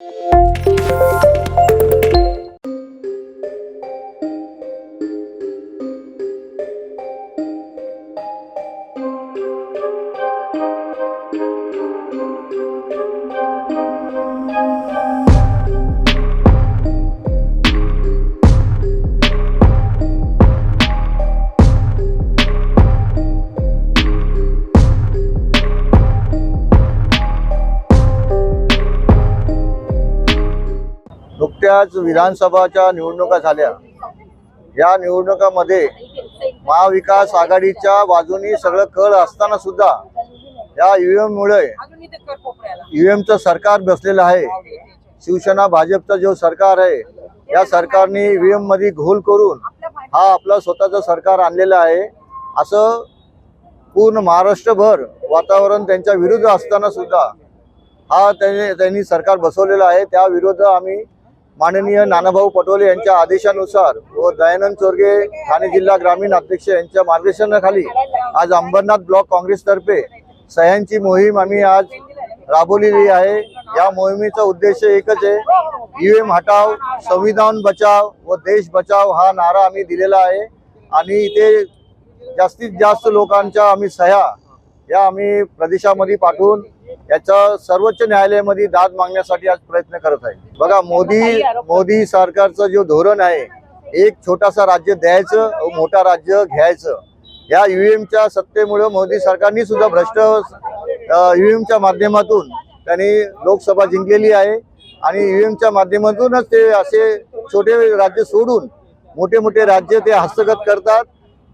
Música नुकत्याच विधानसभाच्या निवडणुका झाल्या. या निवडणुकामध्ये महाविकास आघाडीच्या बाजूनी सगळं कळ असताना सुद्धा या ईव्हीएममुळे ईव्हीएमचं सरकार बसलेलं आहे. शिवसेना भाजपचं जो सरकार आहे या सरकारने ईव्हीएममध्ये घोल करून हा आपला स्वतःचं सरकार आणलेलं आहे. असं पूर्ण महाराष्ट्रभर वातावरण त्यांच्या विरुद्ध असताना सुद्धा हा त्यांनी त्यांनी सरकार बसवलेलं आहे. त्या विरुद्ध आम्ही माननीय नानाभाऊ पटोले यांच्या आदेशानुसार व दयानंद चोरगे ठाणे जिल्हा ग्रामीण अध्यक्ष यांच्या मार्गदर्शनाखाली आज अंबरनाथ ब्लॉक काँग्रेसतर्फे सह्यांची मोहीम आम्ही आज राबवलेली आहे. या मोहिमेचा उद्देश एकच आहे यू एम हटाव संविधान बचाव व देश बचाव हा नारा आम्ही दिलेला आहे. आणि इथे जास्तीत जास्त लोकांच्या आम्ही सह्या या आम्ही प्रदेशामध्ये पाठवून याचा सर्वोच्च न्यायालयामध्ये दाद मागण्यासाठी आज प्रयत्न करत आहे. बघा मोदी मोदी सरकारचं जो धोरण आहे एक छोटासा राज्य द्यायचं मोठा राज्य घ्यायचं. या ईव्हीएमच्या सत्तेमुळे मोदी सरकारने सुद्धा भ्रष्ट ईव्हीएमच्या माध्यमातून त्यांनी लोकसभा जिंकलेली आहे. आणि ईव्हीएमच्या माध्यमातूनच ते असे छोटे राज्य सोडून मोठे मोठे राज्य ते हस्तगत करतात.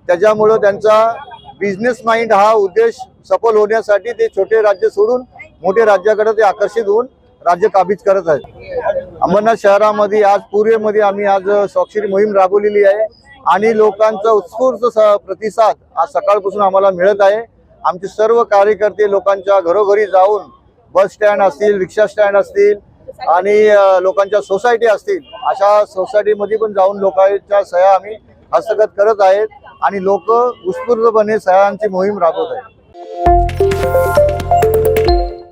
त्याच्यामुळं त्यांचा बिझनेस माइंड हा उद्देश सफल होण्यासाठी ते छोटे राज्य सोडून मोठे राज्याकडे ते आकर्षित होऊन राज्य काबीज करत आहेत. अंबरनाथ शहरामध्ये आज पूर्वेमध्ये आम्ही आज स्वाक्षरी मोहीम राबवलेली आहे आणि लोकांचा उत्स्फूर्त स- प्रतिसाद आज सकाळपासून आम्हाला मिळत आहे. आमचे सर्व कार्यकर्ते लोकांच्या घरोघरी जाऊन बस स्टँड असतील रिक्षा स्टँड असतील आणि लोकांच्या सोसायटी असतील अशा सोसायटीमध्ये पण जाऊन लोकांच्या सह्या आम्ही हस्तगत करत आहेत आणि लोक उत्स्फूर्तपणे सह्यांची मोहीम राबवत आहेत.